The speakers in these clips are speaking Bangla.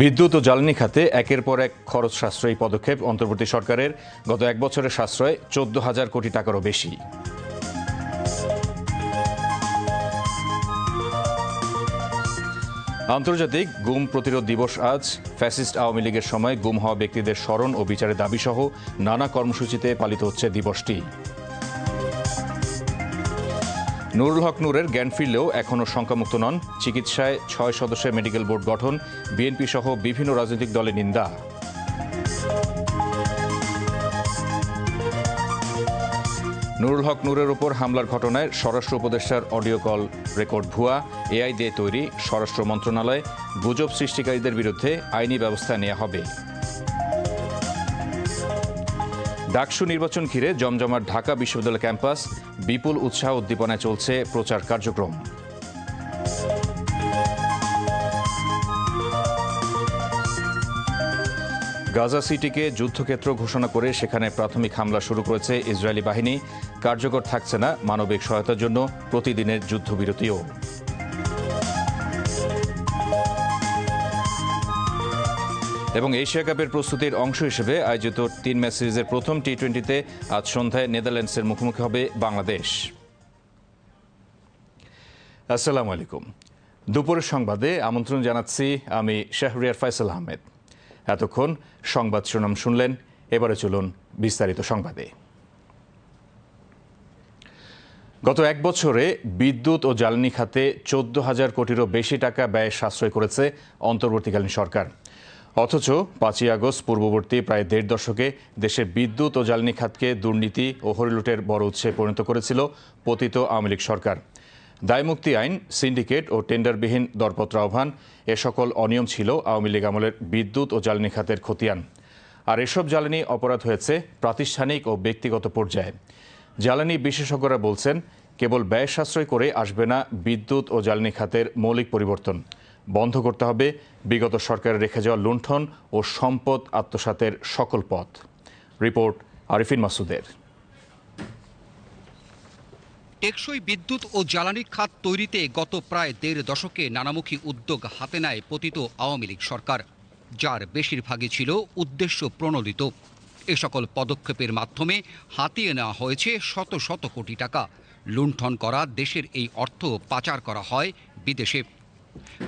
বিদ্যুৎ ও জ্বালানি খাতে একের পর এক খরচ সাশ্রয়ী পদক্ষেপ। অন্তর্বর্তী সরকারের গত এক বছরের সাশ্রয় চোদ্দ হাজার কোটি টাকারও বেশি। আন্তর্জাতিক গুম প্রতিরোধ দিবস আজ। ফ্যাসিস্ট আওয়ামী লীগের সময় গুম হওয়া ব্যক্তিদের স্মরণ ও বিচারের দাবিসহ নানা কর্মসূচিতে পালিত হচ্ছে দিবসটি। নুরুল হক নূরের জ্ঞান ফিরলেও এখনও শঙ্কামুক্ত নন। চিকিৎসায় ছয় সদস্যের মেডিকেল বোর্ড গঠন, বিএনপি সহ বিভিন্ন রাজনৈতিক দলের নিন্দা। নুরুল হক নূরের ওপর হামলার ঘটনায় স্বরাষ্ট্র উপদেষ্টার অডিও কল রেকর্ড ভুয়া, এআই দিয়ে তৈরি স্বরাষ্ট্র মন্ত্রণালয়, গুজব সৃষ্টিকারীদের বিরুদ্ধে আইনি ব্যবস্থা নেওয়া হবে। ডাকসু নির্বাচন ঘিরে জমজমাট ঢাকা বিশ্ববিদ্যালয় ক্যাম্পাস বিপুল উৎসাহ উদ্দীপনায় চলছে প্রচার কার্যক্রম। গাজা সিটিকে যুদ্ধক্ষেত্র ঘোষণা করে সেখানে প্রাথমিক হামলা শুরু করেছে ইসরায়েলি বাহিনী। কার্যকর থাকছে না মানবিক সহায়তার জন্য প্রতিদিনের যুদ্ধবিরতিও। এবং এশিয়া কাপের প্রস্তুতির অংশ হিসেবে আয়োজিত তিন ম্যাচ সিরিজের প্রথম টি টোয়েন্টিতে আজ সন্ধ্যায় নেদারল্যান্ডসের মুখোমুখি হবে বাংলাদেশ। আসসালামু আলাইকুম। দুপুরের সংবাদে আমন্ত্রণ জানাচ্ছি আমি শাহরিয়ার ফয়সাল আহমেদ। এতক্ষণ সংবাদ শিরোনাম শুনলেন, এবারে চলুন বিস্তারিত সংবাদে। গত এক বছরে বিদ্যুৎ ও জ্বালানি খাতে চোদ্দ হাজার কোটিরও বেশি টাকা ব্যয় সাশ্রয় করেছে অন্তর্বর্তীকালীন সরকার। অথচ পাঁচই আগস্ট পূর্ববর্তী প্রায় দেড় দশকে দেশের বিদ্যুৎ ও জ্বালানি খাতকে দুর্নীতি ও হরিলুটের বড় উৎসে পরিণত করেছিল পতিত আওয়ামী লীগ সরকার। দায়মুক্তি আইন, সিন্ডিকেট ও টেন্ডারবিহীন দরপত্র আহ্বান এ সকল অনিয়ম ছিল আওয়ামী লীগ আমলের বিদ্যুৎ ও জ্বালানি খাতের খতিয়ান। আর এসব জ্বালানি অপরাধ হয়েছে প্রাতিষ্ঠানিক ও ব্যক্তিগত পর্যায়ে। জ্বালানি বিশেষজ্ঞরা বলছেন, কেবল ব্যয় সাশ্রয় করে আসবে না বিদ্যুৎ ও জ্বালানি খাতের মৌলিক পরিবর্তন। বন্ধ করতে হবে। বিগত সরকারের রেখে যাওয়া লুণ্ঠন ও সম্পদ আত্মসাতের সকল পথ। রিপোর্ট আরিফিন মাসুদের। টেকসই বিদ্যুৎ ও জ্বালানি খাত তৈরিতে গত প্রায় দেড় দশকে নানামুখী উদ্যোগ হাতে নেয় পতিত আওয়ামী লীগ সরকার, যার বেশিরভাগই ছিল উদ্দেশ্য প্রণোদিত। এ সকল পদক্ষেপের মাধ্যমে হাতিয়ে নেওয়া হয়েছে শত শত কোটি টাকা। লুণ্ঠন করা দেশের এই অর্থ পাচার করা হয় বিদেশে।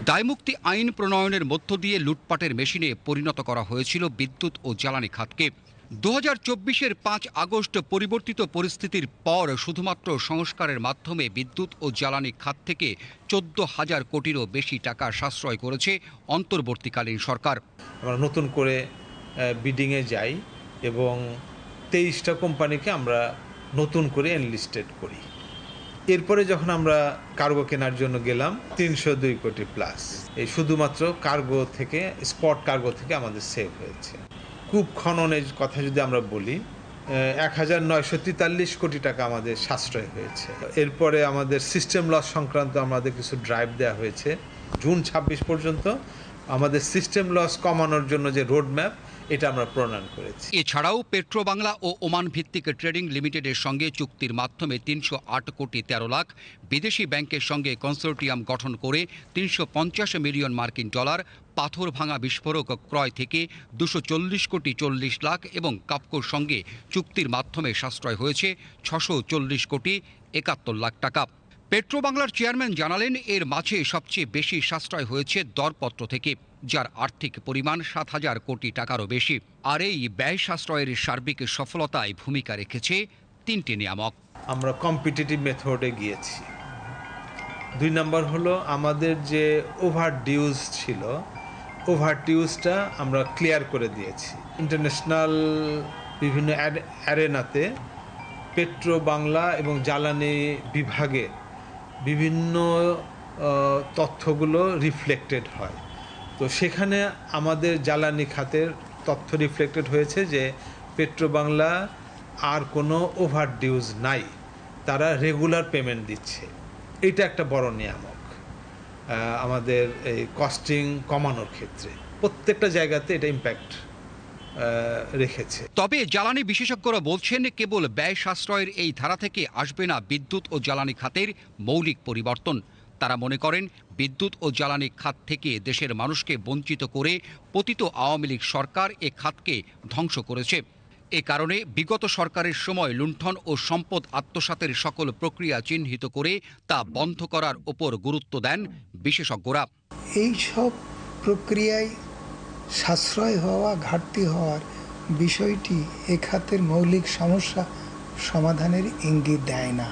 দায়মুক্তি আইন প্রণয়নের মধ্য দিয়ে লুটপাটের মেশিনে পরিণত করা হয়েছিল বিদ্যুৎ ও জ্বালানি খাতকে। দু হাজার চব্বিশের পাঁচ আগস্ট পরিবর্তিত পরিস্থিতির পর শুধুমাত্র সংস্কারের মাধ্যমে বিদ্যুৎ ও জ্বালানি খাত থেকে চোদ্দ হাজার কোটিরও বেশি টাকা সাশ্রয় করেছে অন্তর্বর্তীকালীন সরকার। আমরা নতুন করে বিডিংয়ে যাই এবং তেইশটা কোম্পানিকে আমরা নতুন করে এনলিস্টেড করি। এরপরে যখন আমরা কার্গো কেনার জন্য গেলাম, তিনশো দুই কোটি প্লাস এই শুধুমাত্র কার্গো থেকে স্পট কার্গো থেকে আমাদের সেভ হয়েছে। কূপ খননের কথা যদি আমরা বলি এক হাজার নয়শো তেতাল্লিশ কোটি টাকা আমাদের সাশ্রয় হয়েছে। এরপরে আমাদের সিস্টেম লস সংক্রান্ত আমাদের কিছু ড্রাইভ দেওয়া হয়েছে, জুন ছাব্বিশ পর্যন্ত। আমাদের সিস্টেম লস কমানোর জন্য যে রোডম্যাপ এটা আমরা প্রণয়ন করেছি। এছাড়াও পেট্রোবাংলা ও ওমান ভিত্তিক ট্রেডিং লিমিটেডের সঙ্গে চুক্তির মাধ্যমে তিনশো আট কোটি তেরো লাখ বিদেশি ব্যাংকের সঙ্গে কনসোর্টিয়াম গঠন করে তিনশো পঞ্চাশ মিলিয়ন মার্কিন ডলার পাথর ভাঙা বিস্ফোরক ক্রয় থেকে দুশো চল্লিশ কোটি চল্লিশ লাখ এবং কাপকোর সঙ্গে চুক্তির মাধ্যমে সাশ্রয় হয়েছে ছশো চল্লিশ কোটি একাত্তর লাখ টাকা। পেট্রোবাংলার চেয়ারম্যান জানালেন, এর মাঝে সবচেয়ে বেশি সাশ্রয় হয়েছে দরপত্র থেকে, যার আর্থিক পরিমাণ সাত হাজার কোটি টাকারও বেশি। আর এই ব্যয় সাশ্রয়ের সার্বিক সফলতায় ভূমিকা রেখেছে তিনটি নিয়ামক। আমরা কম্পিটিটিভ মেথডে গিয়েছি। দুই নম্বর হলো, আমাদের যে ওভার ডিউজ ছিল ওভার ডিউজটা আমরা ক্লিয়ার করে দিয়েছি। ইন্টারন্যাশনাল বিভিন্ন অ্যারেনাতে পেট্রো বাংলা এবং জ্বালানি বিভাগে বিভিন্ন তথ্যগুলো রিফ্লেক্টেড হয়। তো সেখানে আমাদের জ্বালানি খাতের তথ্য রিফ্লেক্টেড হয়েছে যে পেট্রো বাংলা আর কোনো ওভার ডিউজ নাই। তারা রেগুলার পেমেন্ট দিচ্ছে। এটা একটা বড় নিয়ামক আমাদের এই কস্টিং কমানোর ক্ষেত্রে। প্রত্যেকটা জায়গাতে এটা ইম্প্যাক্ট রেখেছে। তবে জ্বালানি বিশেষজ্ঞরা বলছেন কেবল ব্যয় সাশ্রয়ের এই ধারা থেকে আসবে না বিদ্যুৎ ও জ্বালানি খাতের মৌলিক পরিবর্তন। তারা মনে করেন বিদ্যুৎ ও জ্বালানি খাত থেকে দেশের মানুষকে বঞ্চিত করে পতিত আওয়ামী লীগ সরকার এ খাতকে ধ্বংস করেছে। এ কারণে বিগত সরকারের সময় লুণ্ঠন ও সম্পদ আত্মসাতের সকল প্রক্রিয়া চিহ্নিত করে তা বন্ধ করার ওপর গুরুত্ব দেন বিশেষজ্ঞরা। এই সব প্রক্রিয়ায় সাশ্রয় হওয়া, ঘাটতি হওয়ার বিষয়টি এ খাতের মৌলিক সমস্যা সমাধানের ইঙ্গিত দেয় না।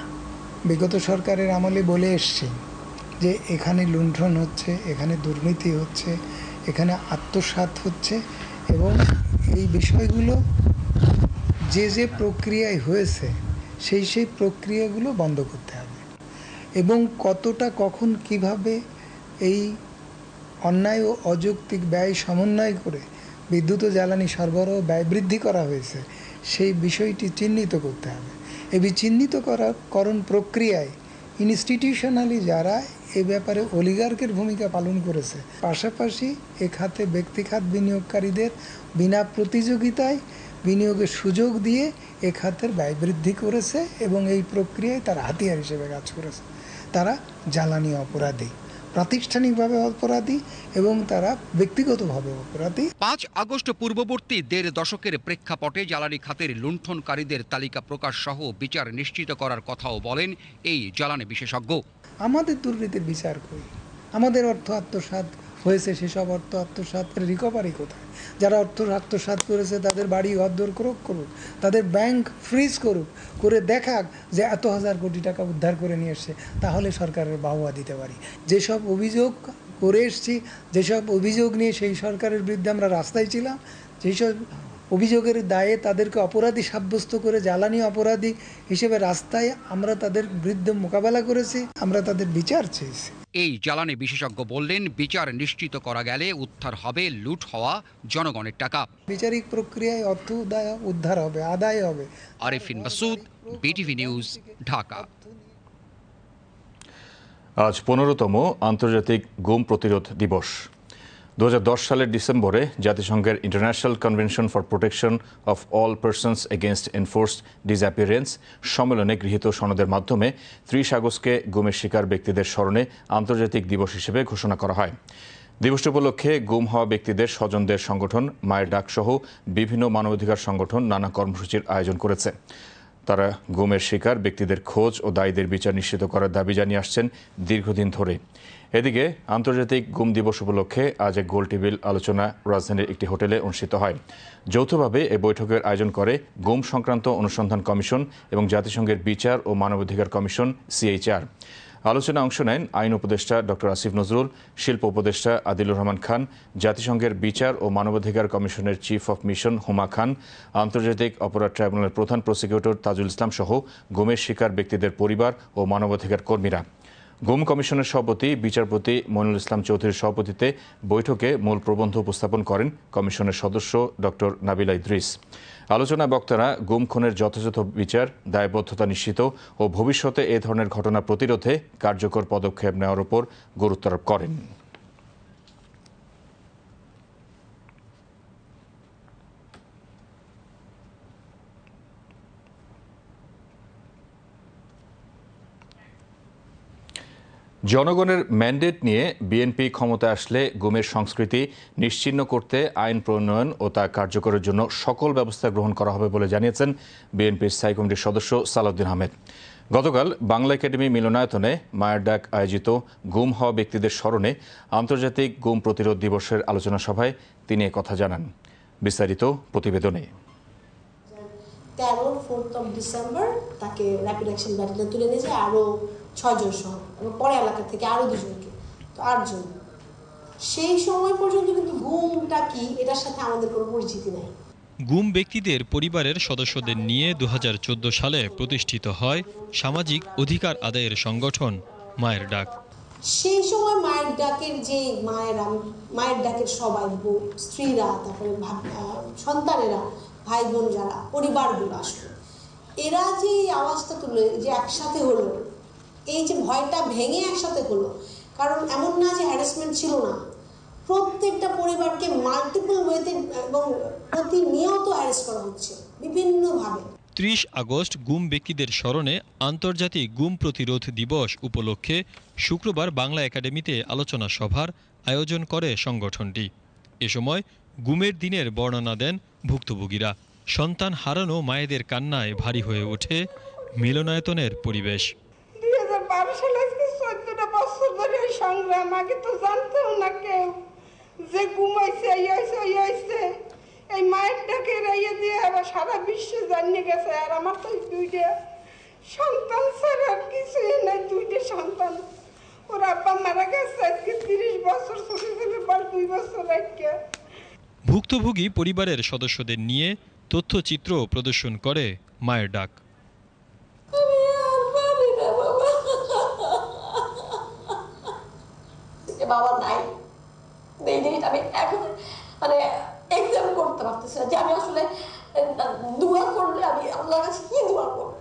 বিগত সরকারের আমলে বলে এসছি যে, এখানে লুণ্ঠন হচ্ছে, এখানে দুর্নীতি হচ্ছে, এখানে আত্মসাৎ হচ্ছে এবং এই বিষয়গুলো যে যে প্রক্রিয়ায় হয়েছে, সেই সেই প্রক্রিয়াগুলো বন্ধ করতে হবে। এবং কতটা, কখন, কীভাবে এই অন্যায় ও অযৌক্তিক ব্যয় সমন্বয় করে বিদ্যুৎ ও জ্বালানি সরবরাহ ব্যয় বৃদ্ধি করা হয়েছে, সেই বিষয়টি চিহ্নিত করতে হবে। এই চিহ্নিত করার করণ প্রক্রিয়ায় ইনস্টিটিউশনালি যারা এ ব্যাপারে অলিগার্কের ভূমিকা পালন করেছে, পাশাপাশি এ খাতে ব্যক্তিখাত বিনিয়োগকারীদের বিনা প্রতিযোগিতায় বিনিয়োগের সুযোগ দিয়ে এ খাতের ব্যয় বৃদ্ধি করেছে এবং এই প্রক্রিয়ায় তারা হাতিয়ার হিসেবে কাজ করেছে। তারা জ্বালানি অপরাধী। প্রাতিষ্ঠানিকভাবে অপরাধী এবং তারা ব্যক্তিগতভাবে অপরাধী। পাঁচ আগস্ট পূর্ববর্তী দেড় দশকের প্রেক্ষাপটে জ্বালানি খাতের লুণ্ঠনকারীদের তালিকা প্রকাশ সহ বিচার নিশ্চিত করার কথাও বলেন এই জ্বালানি বিশেষজ্ঞ। আমাদের দুর্নীতির বিচার করি। আমাদের অর্থ আত্মসাৎ হয়েছে সেসব অর্থ আত্মসাতের রিকভারি কোথায়? যারা অর্থ আত্মসাৎ করেছে, তাদের বাড়ি ঘরদোর করুক করুক, তাদের ব্যাংক ফ্রিজ করুক, করে দেখাক যে এত হাজার কোটি টাকা উদ্ধার করে নিয়ে এসছে, তাহলে সরকারের বাহবা দিতে পারি। যেসব অভিযোগ করে এসছি, যেসব অভিযোগ নিয়ে সেই সরকারের বিরুদ্ধে আমরা রাস্তায় ছিলাম, যেসব অভিযোগের দায়ে তাদেরকে অপরাধী সাব্যস্ত করে জ্বালানি অপরাধী হিসেবে রাস্তায় আমরা তাদের বিরুদ্ধে মোকাবেলা করেছি, আমরা তাদের বিচার চেয়েছি। এই জ্বালানি বিশেষজ্ঞ বললেন বিচার নিশ্চিত করা গেলে উদ্ধার হবে লুট হওয়া জনগণের টাকা। বিচারিক প্রক্রিয়ায় অর্থ উদয় উদ্ধার হবে আদায় হবে। Arifin Masud BTV news Dhaka. আজ পনেরোতম আন্তর্জাতিক গুম প্রতিরোধ দিবস। দু হাজার দশ সালের ডিসেম্বরে জাতিসংঘের international convention for protection of all persons against enforced disappearance সম্মেলনে গৃহীত সনদের মাধ্যমে ত্রিশ আগস্টকে গুমের শিকার ব্যক্তিদের স্মরণে আন্তর্জাতিক দিবস হিসেবে ঘোষণা করা হয়। দিবসটি উপলক্ষে গুম হওয়া ব্যক্তিদের স্বজনদের সংগঠন, মায়ের ডাকসহ বিভিন্ন মানবাধিকার সংগঠন নানা কর্মসূচির আয়োজন করেছে। তারা গুমের শিকার ব্যক্তিদের খোঁজ ও দায়ীদের বিচার নিশ্চিত করার দাবি জানিয়ে আসছেন দীর্ঘদিন ধরে। এদিকে আন্তর্জাতিক গুম দিবস উপলক্ষে আজ এক গোল টেবিল আলোচনা রাজধানীর একটি হোটেলে অনুষ্ঠিত হয়। যৌথভাবে এই বৈঠকের আয়োজন করে গুম সংক্রান্ত অনুসন্ধান কমিশন এবং জাতিসংঘের বিচার ও মানবাধিকার কমিশন, সিএইচআর। আলোচনায় অংশ নেন আইন উপদেষ্টা ডক্টর আসিফ নজরুল, শিল্প উপদেষ্টা আদিলুর রহমান খান, জাতিসংঘের বিচার ও মানবাধিকার কমিশনের chief of mission Huma Khan, আন্তর্জাতিক অপরাধ ট্রাইব্যুনালের প্রধান প্রসিকিউটর তাজুল ইসলাম সহ গুমের শিকার ব্যক্তিদের পরিবার ও মানবাধিকার কর্মীরা। গুম কমিশনের সভাপতি, বিচারপতি মনুল ইসলাম চৌধুরীর সভাপতিতে বৈঠকে মূল প্রবন্ধ উপস্থাপন করেন কমিশনের সদস্য ডক্টর নাবিলা ইদ্রিস। আলোচনা বক্তারা গুম খুনের যথাযথ বিচার, দায়বদ্ধতা নিশ্চিত ও ভবিষ্যতে এ ধরনের ঘটনা প্রতিরোধে কার্যকর পদক্ষেপ নেওয়ার উপর গুরুত্বারোপ করেন। জনগণের ম্যান্ডেট নিয়ে বিএনপি ক্ষমতায় আসলে গুমের সংস্কৃতি নিশ্চিহ্ন করতে আইন প্রণয়ন ও তা কার্যকরের জন্য সকল ব্যবস্থা গ্রহণ করা হবে বলে জানিয়েছেন বিএনপির স্থায়ী কমিটির সদস্য সালাউদ্দিন আহমেদ। গতকাল বাংলা একাডেমি মিলনায়তনে মায়ের ডাক আয়োজিত গুম হওয়া ব্যক্তিদের স্মরণে আন্তর্জাতিক গুম প্রতিরোধ দিবসের আলোচনা সভায় তিনি কথা জানান। বিস্তারিত প্রতিবেদনে। তেরো ফোর্থ অফ ডিসেম্বর তাকে র্যাপিড অ্যাকশন ব্যাটালিয়নে তুলে নিয়ে যায় আরও ছয়জন সহ। পরে এলাকা থেকে আরও দুজনকে তো আটজন। সেই সময় পর্যন্ত কিন্তু ঘুমটা কি এটার সাথে আমাদের কোনো পরিচিতি নাই। গুম ব্যক্তিদের পরিবারের সদস্যদের নিয়ে দু হাজার চোদ্দ সালে প্রতিষ্ঠিত হয় সামাজিক অধিকার আদায়ের সংগঠন মায়ের ডাক। সেই সময় মায়ের ডাকের যে মায়েরা মায়ের ডাকের সবাই স্ত্রীরা তারপরে সন্তানেরা ভাই বোন যারা পরিবারগুলো আসলো এরা যে আওয়াজটা তুলে যে একসাথে হলো এই যে ভয়টা ভেঙে একসাথে হলো, কারণ এমন না যে হ্যারাসমেন্ট ছিল না। প্রত্যেকটা পরিবারকে মাল্টিপল ওয়েতে এবং প্রতিনিয়ত অ্যারেস্ট করা হচ্ছে, বিভিন্নভাবে। ত্রিশ আগস্ট গুম ব্যক্তিদের স্মরণে আন্তর্জাতিক গুম প্রতিরোধ দিবস উপলক্ষে শুক্রবার বাংলা একাডেমিতে আলোচনা সভার আয়োজন করে সংগঠনটি। এ সময় গুমের দিনের বর্ণনা দেন ভুক্তভোগীরা। সন্তান হারানো মায়েদের কান্নায় ভারী হয়ে ওঠে মিলনায়তনের পরিবেশ। বারো সালে আজকে চোদ্দটা বছর ধরে সংগ্রাম? আগে তো জানতেও না কেউ যে ঘুমাইছে, এই হয়েছে, ওই হয়েছে। এই মায়ের ডাকে রাইয়ে দিয়ে আবার সারা বিশ্বে জানিয়ে গেছে, আর আমার তো দুইটা সন্তান ছাড়া আর কিছুই নাই, দুইটা সন্তান। ওর আব্বা মারা গেছে, আজকে তিরিশ বছর ছোট ছেলে বার দুই বছর আগে ভুক্তভোগী পরিবারের সদস্যদের নিয়ে তথ্যচিত্র প্রদর্শন করে মায়ের ডাক আমি আর পারি না বাবা যে বাবা নাই। এই জিনিসটা আমি এখন মানে এক্সাম করতে পারতেছি না যে আমি আসলে দোয়া করলে আমি আল্লাহর কাছে কি দোয়া করব?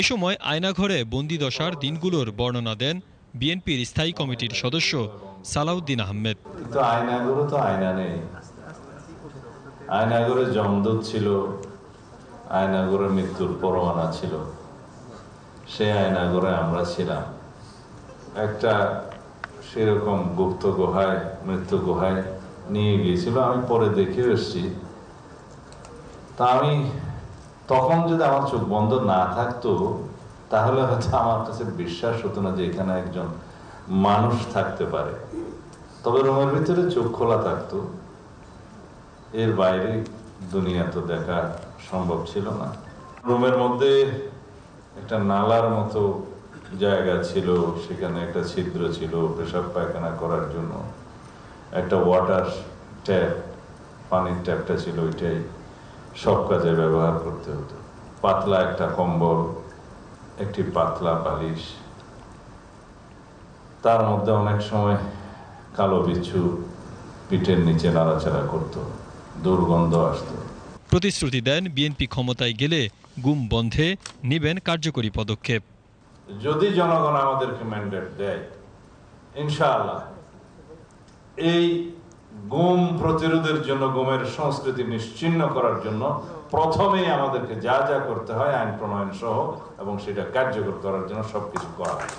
এ সময় আয়নাঘরে বন্দিদশার দিনগুলোর বর্ণনা দেন বিএনপির স্থায়ী কমিটির সদস্য সালাউদ্দিন আহমেদ। কিন্তু আয়নাগরও তো আয়না নেই। আয়নাগরে জমদূত ছিল আয়নাগরে মৃত্যুর পরমানা ছিল। সেই আয়নাগরে আমরা ছিলাম। একটা সেরকম গুপ্ত গুহায়, মৃত্যু গুহায় নিয়ে গিয়েছিল। আমি পরে দেখে এসছি। তা আমি তখন যদি আমার চোখ বন্ধ না থাকতো, তাহলে হয়তো আমার কাছে বিশ্বাস হতো না যে এখানে একজন মানুষ থাকতে পারে। তবে রুমের ভিতরে চোখ খোলা থাকতো। এর বাইরে দুনিয়া তো দেখা সম্ভব ছিল না। রুমের মধ্যে একটা নালার মতো জায়গা ছিল, সেখানে একটা ছিদ্র ছিল, পেশাব পায়খানা করার জন্য। একটা ওয়াটার ট্যাপ পানির ট্যাপটা ছিল, ওইটাই সব কাজে ব্যবহার করতে হতো। পাতলা একটা কম্বল, একটি পাতলা বালিশ। তার মধ্যে অনেক সময় কালো বিচ্ছু পিঠের নিচে নাড়াচাড়া করত, দুর্গন্ধ আসতো। প্রতিশ্রুতি দেন বিএনপি ক্ষমতায় গেলে গুম বন্ধে নেবেন কার্যকরী পদক্ষেপ। যদি জনগণ আমাদেরকে ম্যান্ডেট দেয় ইনশাআল্লাহ এই গুম প্রতিরোধের জন্য গুমের সংস্কৃতি নিশ্চিহ্ন করার জন্য প্রথমেই আমাদেরকে যা যা করতে হয় আইন প্রণয়ন সহ এবং সেটা কার্যকর করার জন্য সবকিছু করা হয়।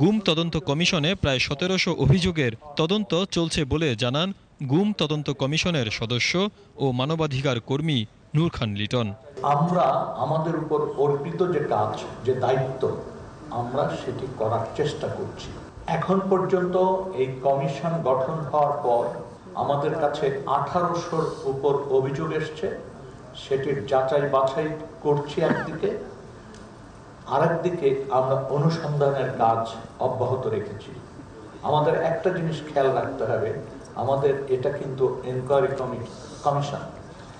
গুম তদন্ত কমিশনে প্রায় সতেরোশো অভিযোগের তদন্ত চলছে বলে জানান গুম তদন্ত কমিশনের সদস্য ও মানবাধিকার কর্মী নূর খান লিটন। আমরা আমাদের উপর অর্পিত যে কাজ যে দায়িত্ব আমরা সেটি করার চেষ্টা করছি। এখন পর্যন্ত এই কমিশন গঠন হওয়ার পর আমাদের কাছে আঠারোশোর উপর অভিযোগ এসছে। সেটির যাচাই বাছাই করছি একদিকে। আরেকদিকে আমরা অনুসন্ধানের কাজ অব্যাহত রেখেছি। আমাদের একটা জিনিস খেয়াল রাখতে হবে। আমাদের এটা কিন্তু এনকোয়ারি কমি কমিশন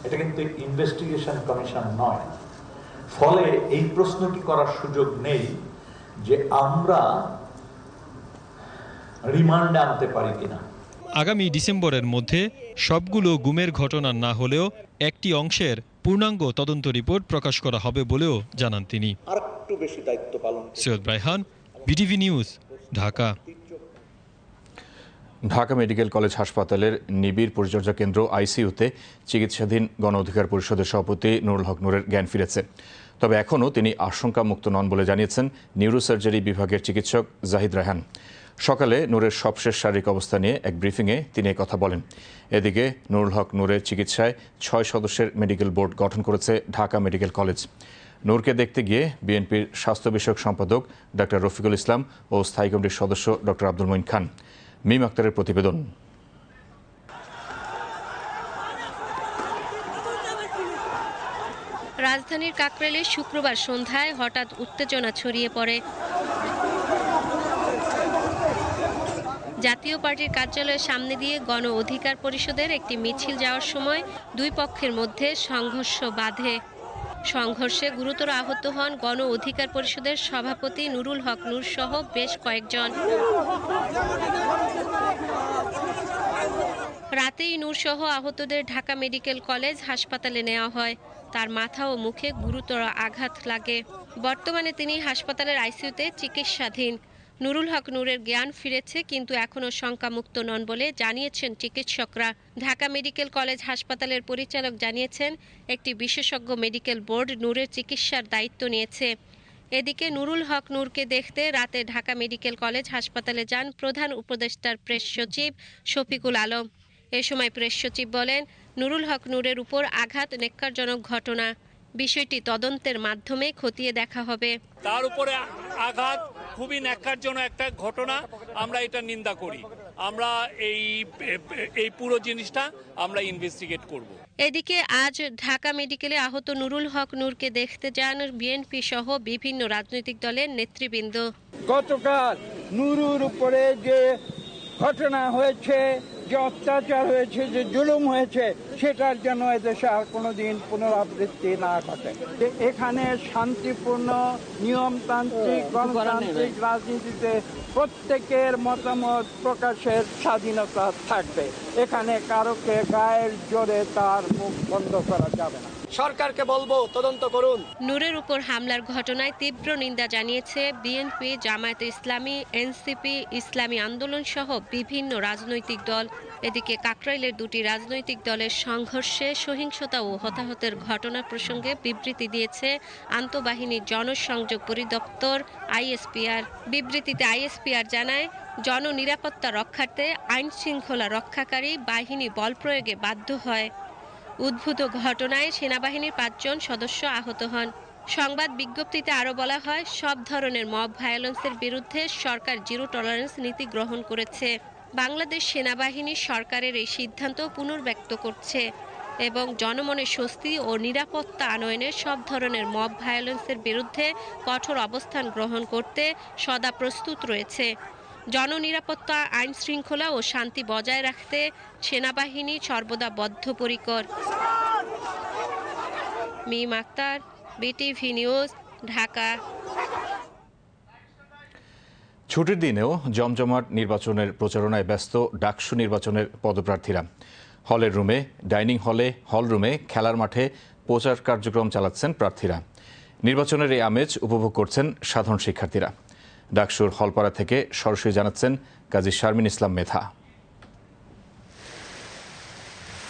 এটা কিন্তু ইনভেস্টিগেশন কমিশন নয়। ফলে এই প্রশ্নটি করার সুযোগ নেই যে আমরা রিমান্ডে আনতে পারি কিনা। আগামী ডিসেম্বরের মধ্যে সবগুলো গুমের ঘটনা না হলেও একটি অংশের পূর্ণাঙ্গ তদন্ত রিপোর্ট প্রকাশ করা হবে বলেও জানান তিনি। আরেকটু বেশি দায়িত্ব পালন Syed Rayhan BTV news Dhaka. Dhaka medical college হাসপাতালের নিবিড় পরিচর্যা কেন্দ্র আইসিইউতে চিকিৎসাধীন গণ অধিকার পরিষদের সভাপতি নুরুল হক নূরের জ্ঞান ফিরেছে। তবে এখনও তিনি আশঙ্কামুক্ত নন বলে জানিয়েছেন নিউরোসার্জারি বিভাগের চিকিৎসক জাহিদ রায়হান। সকালে নূরের সবশেষ শারীরিক অবস্থা নিয়ে এক ব্রিফিংয়ে তিনি কথা বলেন। এদিকে নুরুল হক নূরের চিকিৎসায় ছয় সদস্যের মেডিকেল বোর্ড গঠন করেছে ঢাকা মেডিকেল কলেজ। নূরকে দেখতে গিয়ে বিএনপির স্বাস্থ্য বিষয়ক সম্পাদক ডাক্তার রফিকুল ইসলাম ও স্থায়ী কমিটির সদস্য ডক্টর আব্দুল মঈন খান। মিম আক্তারের প্রতিবেদন। রাজধানীর কাকরাইলে শুক্রবার সন্ধ্যায় হঠাৎ উত্তেজনা ছড়িয়ে পড়ে। জাতীয় পার্টির কার্যালয়ের সামনে দিয়ে গণ অধিকার পরিষদের একটি মিছিল যাওয়ার সময় দুই পক্ষের মধ্যে সংঘর্ষ বাধে। সংঘর্ষে গুরুতর আহত হন গণ অধিকার পরিষদের সভাপতি নুরুল হক নূর সহ বেশ কয়েকজন। রাতেই নূরসহ আহতদের ঢাকা মেডিকেল কলেজ হাসপাতালে নেওয়া হয়। তার মাথা ও মুখে গুরুতর আঘাত লাগে। বর্তমানে তিনি হাসপাতালের আইসিইউতে চিকিৎসাধীন। নুরুল হক নূরের জ্ঞান ফিরেছে, কিন্তু এখনও শঙ্কামুক্ত নন বলে জানিয়েছেন চিকিৎসকরা। ঢাকা মেডিকেল কলেজ হাসপাতালের পরিচালক জানিয়েছেন, একটি বিশেষজ্ঞ মেডিকেল বোর্ড নূরের চিকিৎসার দায়িত্ব নিয়েছে। এদিকে নুরুল হক নূরকে দেখতে রাতে ঢাকা মেডিকেল কলেজ হাসপাতালে যান প্রধান উপদেষ্টার প্রেস সচিব শফিকুল আলম। এ সময় প্রেস সচিব বলেন নুরুল হক নূরের উপর আঘাত নেককারজনক ঘটনা। বিষয়টি তদন্তের মাধ্যমে খতিয়ে দেখা হবে। তার উপরে আঘাত খুবই ন্যাক্কারজনক একটা ঘটনা। আমরা এটা নিন্দা করি। আমরা এই এই পুরো জিনিসটা আমরা ইনভেস্টিগেট করব। এদিকে আজ ঢাকা মেডিকেলে আহত নুরুল হক নূরকে দেখতে যান বিএনপি সহ বিভিন্ন রাজনৈতিক দলের নেতৃবৃন্দ। গতকাল নুরুর উপরে যে ঘটনা হয়েছে যে অত্যাচার হয়েছে যে জুলুম হয়েছে সেটার জন্য এদেশে আর কোনো দিন পুনরাবৃত্তি না ঘটে। এখানে শান্তিপূর্ণ নিয়মতান্ত্রিক গণতান্ত্রিক রাজনীতিতে প্রত্যেকের মতামত প্রকাশের স্বাধীনতা থাকবে। এখানে কারোকে গায়ের জোরে তার মুখ বন্ধ করা যাবে না। সরকারকে বলব, তদন্ত করুন। নূরের উপর হামলার ঘটনায় তীব্র নিন্দা জানিয়েছে বিএনপি, জামায়াতে ইসলামী, এনসিপি, ইসলামী আন্দোলন সহ বিভিন্ন রাজনৈতিক দল। এদিকে কাকরাইলের দুটি রাজনৈতিক দলের সংঘর্ষে সহিংসতা ও হতাহতের ঘটনা প্রসঙ্গে বিবৃতি দিয়েছে আন্তঃবাহিনী জনসংযোগ পরিদপ্তর আইএসপিআর। বিবৃতিতে আইএসপিআর জানায়, জননিরাপত্তা রক্ষার্থে আইন শৃঙ্খলা রক্ষাকারী বাহিনী বল প্রয়োগে বাধ্য হয়। উদ্ভূত ঘটনায় সেনাবাহিনীর পাঁচজন সদস্য আহত হন। সংবাদ বিজ্ঞপ্তিতে আরও বলা হয়, সব ধরনের মব ভায়োলেন্সের বিরুদ্ধে সরকার জিরো টলারেন্স নীতি গ্রহণ করেছে। বাংলাদেশ সেনাবাহিনী সরকারের এই সিদ্ধান্ত পুনর্ব্যক্ত করছে এবং জনমনে স্বস্তি ও নিরাপত্তা আনয়নে সব ধরনের মব ভায়োলেন্সের বিরুদ্ধে কঠোর অবস্থান গ্রহণ করতে সদা প্রস্তুত রয়েছে। জননিরাপত্তা, আইন শৃঙ্খলা ও শান্তি বজায় রাখতে সেনাবাহিনী সর্বদা বদ্ধপরিকর। Mim Akter, BTV news, Dhaka. ছুটির দিনেও জমজমাট নির্বাচনের প্রচারণায় ব্যস্ত ডাকসু নির্বাচনের পদপ্রার্থীরা। হলের রুমে, ডাইনিং হলে, হল রুমে, খেলার মাঠে প্রচার কার্যক্রম চালাচ্ছেন প্রার্থীরা। নির্বাচনের এই আমেজ উপভোগ করছেন সাধারণ শিক্ষার্থীরা। ডাকসুর হলপাড়া থেকে সরাসরি জানাচ্ছেন কাজী শারমিন ইসলাম মেধা।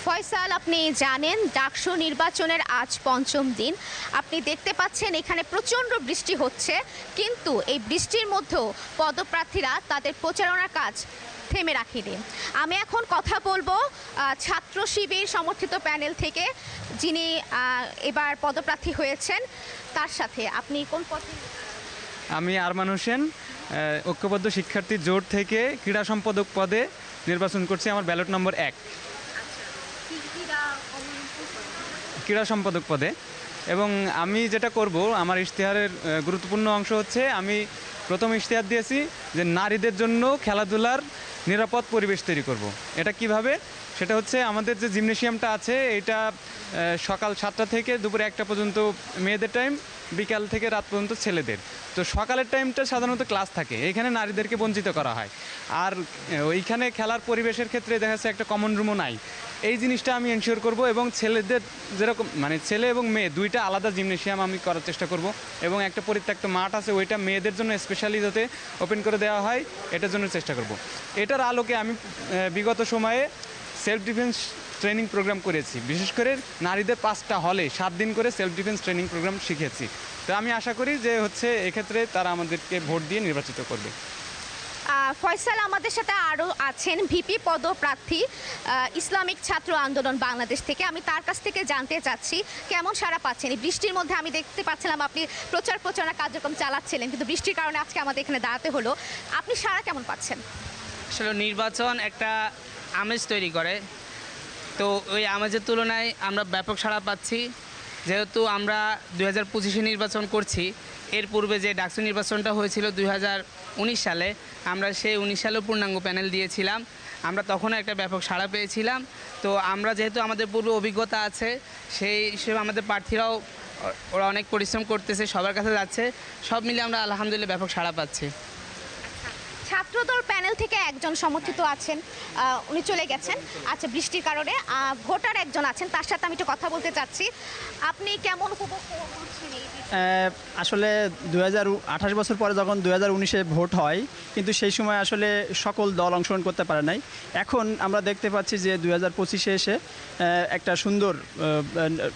ফয়সাল, আপনি জানেন ডাকসু নির্বাচনের আজ পঞ্চম দিন। আপনি দেখতে পাচ্ছেন এখানে প্রচণ্ড বৃষ্টি হচ্ছে, কিন্তু এই বৃষ্টির মধ্যেও পদপ্রার্থীরা তাদের প্রচারণার কাজ থেমে রাখেনি। আমি এখন কথা বলব ছাত্র শিবির সমর্থিত প্যানেল থেকে, যিনি এবার পদপ্রার্থী হয়েছেন, তার সাথে। আপনি কোন পদে আমি আরমান হোসেন ঐক্যবদ্ধ শিক্ষার্থী জোট থেকে ক্রীড়া সম্পাদক পদে নির্বাচন করছি আমার ব্যালট নম্বর এক। ক্রীড়া সম্পাদক পদে। এবং আমি যেটা করব, আমার ইশতেহারের গুরুত্বপূর্ণ অংশ হচ্ছে আমি প্রথম ইশতেহার দিয়েছি যে নারীদের জন্য খেলাধুলার নিরাপদ পরিবেশ তৈরি করব। এটা কীভাবে? সেটা হচ্ছে আমাদের যে জিমনেশিয়ামটা আছে, এটা সকাল সাতটা থেকে দুপুরে একটা পর্যন্ত মেয়েদের টাইম বিকাল থেকে রাত পর্যন্ত ছেলেদের। তো সকালের টাইমটা সাধারণত ক্লাস থাকে, এখানে নারীদেরকে বঞ্চিত করা হয়। আর ওইখানে খেলার পরিবেশের ক্ষেত্রে দেখা যাচ্ছে একটা কমন রুমও নাই। এই জিনিসটা আমি এনশিওর করব এবং ছেলেদের যেরকম মানে ছেলে এবং মেয়ে, দুইটা আলাদা জিমনেশিয়াম আমি করার চেষ্টা করব। এবং একটা পরিত্যক্ত মাঠ আছে, ওইটা মেয়েদের জন্য স্পেশালি যাতে ওপেন করে দেওয়া হয়, এটার জন্য চেষ্টা করব। এটার আলোকে আমি বিগত সময়ে সেলফ ডিফেন্স ট্রেনিং প্রোগ্রাম করেছি। বিশেষ করে নারীদের পাঁচটা হলে সাত দিন করে সেলফ ডিফেন্স ট্রেনিং প্রোগ্রাম শিখেছি। তো আমি আশা করি যে হচ্ছে এক্ষেত্রে তারা আমাদেরকে ভোট দিয়ে নির্বাচিত করবে। ফয়সাল আমাদের সাথে আরও আছেন ভিপি পদপ্রার্থী ইসলামিক ছাত্র আন্দোলন বাংলাদেশ থেকে। আমি তার কাছ থেকে জানতে চাচ্ছি কেমন সারা পাচ্ছেন? এই বৃষ্টির মধ্যে আমি দেখতে পাচ্ছিলাম আপনি প্রচার প্রচারণা কার্যক্রম চালাচ্ছিলেন কিন্তু বৃষ্টির কারণে আজকে আমাদের এখানে দাঁড়াতে হলো। আপনি সারা কেমন পাচ্ছেন? আসলে নির্বাচন একটা আমেজ তৈরি করে। তো ওই আমেজের তুলনায় আমরা ব্যাপক সাড়া পাচ্ছি। যেহেতু আমরা দু হাজার পঁচিশে নির্বাচন করছি, এর পূর্বে যে ডাকসু নির্বাচনটা হয়েছিল দুই হাজার উনিশ সালে, আমরা সেই উনিশ সালেও পূর্ণাঙ্গ প্যানেল দিয়েছিলাম। আমরা তখনও একটা ব্যাপক সাড়া পেয়েছিলাম। তো আমরা যেহেতু আমাদের পূর্ব অভিজ্ঞতা আছে, সেই হিসেবে আমাদের প্রার্থীরাও ওরা অনেক পরিশ্রম করতেছে, সবার কাছে যাচ্ছে। সব মিলে আমরা আলহামদুলিল্লাহ ব্যাপক সাড়া পাচ্ছি। ছাত্রদল প্যানেল থেকে একজন সমর্থিত আছেন উনি চলে গেছেন। আচ্ছা বৃষ্টির কারণে ভোটার একজন আছেন, তার সাথে আমি একটু কথা বলতে চাচ্ছি। আপনি কেমন উপভোগ আসলে দু আঠাশ বছর পরে যখন দু হাজার উনিশে ভোট হয়, কিন্তু সেই সময় আসলে সকল দল অংশগ্রহণ করতে পারে নাই। এখন আমরা দেখতে পাচ্ছি যে দু হাজার পঁচিশে এসে একটা সুন্দর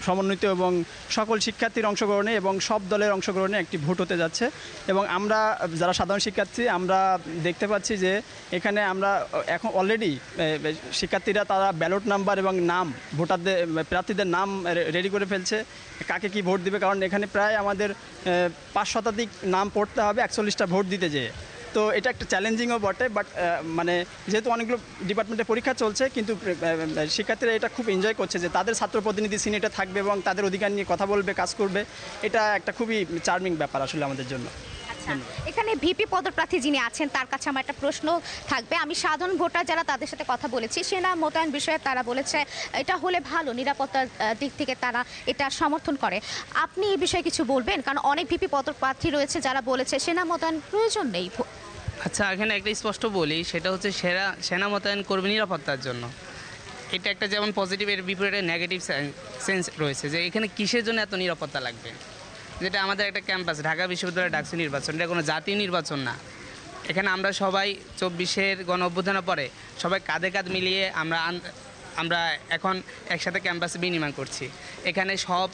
সমন্বিত এবং সকল শিক্ষার্থীর অংশগ্রহণে এবং সব দলের অংশগ্রহণে একটি ভোট হতে যাচ্ছে। এবং আমরা, যারা সাধারণ শিক্ষার্থী, আমরা দেখতে পাচ্ছি যে এখানে আমরা এখন অলরেডি শিক্ষার্থীরা তারা ব্যালট নাম্বার এবং নাম, ভোটারদের প্রার্থীদের নাম রেডি করে ফেলছে। কাকে কি ভোট দিবে? কারণ এখানে প্রায় আমাদের পাঁচ শতাধিক নাম পড়তে হবে, একচল্লিশটা ভোট দিতে যেয়ে। তো এটা একটা চ্যালেঞ্জিংও বটে বাট মানে যেহেতু অনেকগুলো ডিপার্টমেন্টে পরীক্ষা চলছে, কিন্তু শিক্ষার্থীরা এটা খুব এনজয় করছে যে তাদের ছাত্র প্রতিনিধি সিনেটে থাকবে এবং তাদের অধিকার নিয়ে কথা বলবে, কাজ করবে। এটা একটা খুবই চার্মিং ব্যাপার আসলে আমাদের জন্য। আচ্ছা এখানে ভিপি পদপ্রার্থী যিনি আছেন তার কাছে আমার একটা প্রশ্ন থাকবে। আমি সাধারণ ভোটার যারা তাদের সাথে কথা বলেছি সেনা মোতায়েন বিষয়ে তারা বলেছে এটা হলে ভালো নিরাপত্তার দিক থেকে তারা এটা সমর্থন করে। আপনি এই বিষয়ে কিছু বলবেন? কারণ অনেক ভিপি পদপ্রার্থী রয়েছে যারা বলেছে সেনা মোতায়েন প্রয়োজন নেই। আচ্ছা এখানে একটা স্পষ্ট বলি সেটা হচ্ছে সেরা সেনা মোতায়েন করবে নিরাপত্তার জন্য। এটা একটা যেমন পজিটিভ এর বিপরীতে নেগেটিভ সেন্স রয়েছে যে এখানে কিসের জন্য এত নিরাপত্তা লাগবে? যেটা আমাদের একটা ক্যাম্পাস, ঢাকা বিশ্ববিদ্যালয়ের ডাকসু নির্বাচন। এটা কোনো জাতি নির্বাচন না। এখানে আমরা সবাই চব্বিশের গণ অভ্যুত্থানের পরে সবাই কাঁধে কাঁধ মিলিয়ে আমরা আমরা এখন একসাথে ক্যাম্পাসে বিনিময় করছি। এখানে সব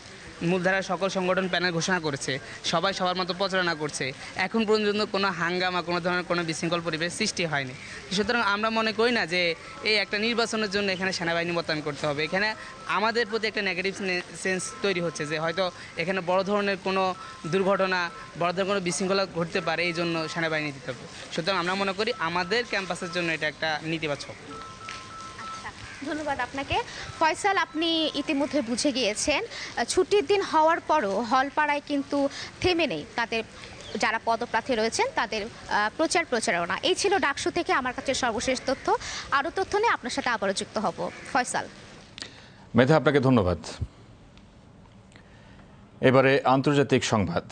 মূলধারার সকল সংগঠন প্যানেল ঘোষণা করেছে। সবাই সবার মতো প্রচারণা করছে। এখন পর্যন্ত কোনো হাঙ্গামা, কোনো ধরনের কোনো বিশৃঙ্খল পরিবেশ সৃষ্টি হয়নি। সুতরাং আমরা মনে করি না যে এই একটা নির্বাচনের জন্য এখানে সেনাবাহিনী মোতায়েন করতে হবে। এখানে আমাদের প্রতি একটা নেগেটিভ সেন্স তৈরি হচ্ছে যে হয়তো এখানে বড় ধরনের কোনো দুর্ঘটনা, বড় ধরনের কোনো বিশৃঙ্খলা ঘটতে পারে, এই জন্য সেনাবাহিনী দিতে হবে। সুতরাং আমরা মনে করি আমাদের ক্যাম্পাসের জন্য এটা একটা নেতিবাচক। ধন্যবাদ আপনাকে। ফয়সাল, আপনি ইতিমধ্যে বুঝে গিয়েছেন ছুটির দিন হওয়ার পরও হলপাড়ায় কিন্তু থেমে নেই। তাদের যারা পদপ্রার্থী রয়েছেন, তাদের প্রচার প্রচারণা। এই ছিল ডাকসু থেকে আমার কাছে সর্বশেষ তথ্য। আরও তথ্য নিয়ে আপনার সাথে আবারও যুক্ত হব। ফয়সাল। মেধা, আপনাকে ধন্যবাদ। এবারে আন্তর্জাতিক সংবাদ।